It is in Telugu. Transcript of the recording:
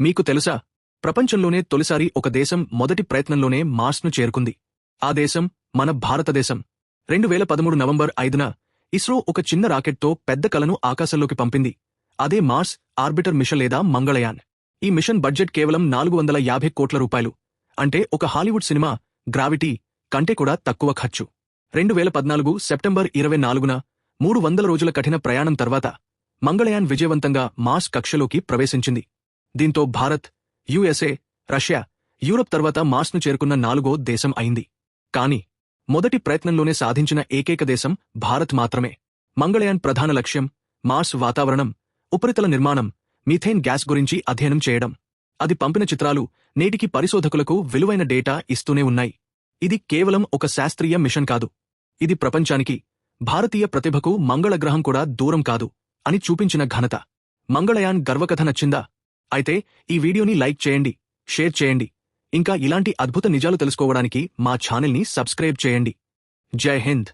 మీకు తెలుసా? ప్రపంచంలోనే తొలిసారి ఒక దేశం మొదటి ప్రయత్నంలోనే మార్స్ను చేరుకుంది. ఆ దేశం మన భారతదేశం. రెండు వేల పదమూడు నవంబర్ ఐదున ఇస్రో ఒక చిన్న రాకెట్తో పెద్ద కలను ఆకాశంలోకి పంపింది. అదే మార్స్ ఆర్బిటర్ మిషన్ లేదా మంగళయాన్. ఈ మిషన్ బడ్జెట్ కేవలం నాలుగు వందల యాభై కోట్ల రూపాయలు. అంటే ఒక హాలీవుడ్ సినిమా గ్రావిటీ కంటే కూడా తక్కువ ఖర్చు. రెండు వేల పద్నాలుగు సెప్టెంబర్ ఇరవై నాలుగున మూడు వందల రోజుల కఠిన ప్రయాణం తర్వాత మంగళయాన్ విజయవంతంగా మార్స్ కక్షలోకి ప్రవేశించింది. దీంతో భారత్ యుఎస్ఏ రష్యా యూరప్ తర్వాత మార్స్ను చేరుకున్న నాలుగో దేశం అయింది. కాని మొదటి ప్రయత్నంలోనే సాధించిన ఏకైక దేశం భారత్ మాత్రమే. మంగళయాన్ ప్రధాన లక్ష్యం మార్స్ వాతావరణం ఉపరితల నిర్మాణం మీథేన్ గ్యాస్ గురించి అధ్యయనం చేయడం. అది పంపిన చిత్రాలు నేటికి పరిశోధకులకు విలువైన డేటా ఇస్తూనే ఉన్నాయి. ఇది కేవలం ఒక శాస్త్రీయ మిషన్ కాదు. ఇది ప్రపంచానికి భారతీయ ప్రతిభకు మంగళగ్రహం కూడా దూరం కాదు అని చూపించిన ఘనత. మంగళయాన్ గర్వకథ నచ్చిందా? అయితే ఈ వీడియోని లైక్ చేయండి షేర్ చేయండి. ఇంకా ఇలాంటి అద్భుత నిజాలు తెలుసుకోవడానికి మా ఛానల్ని సబ్స్క్రైబ్ చేయండి. జై హింద్.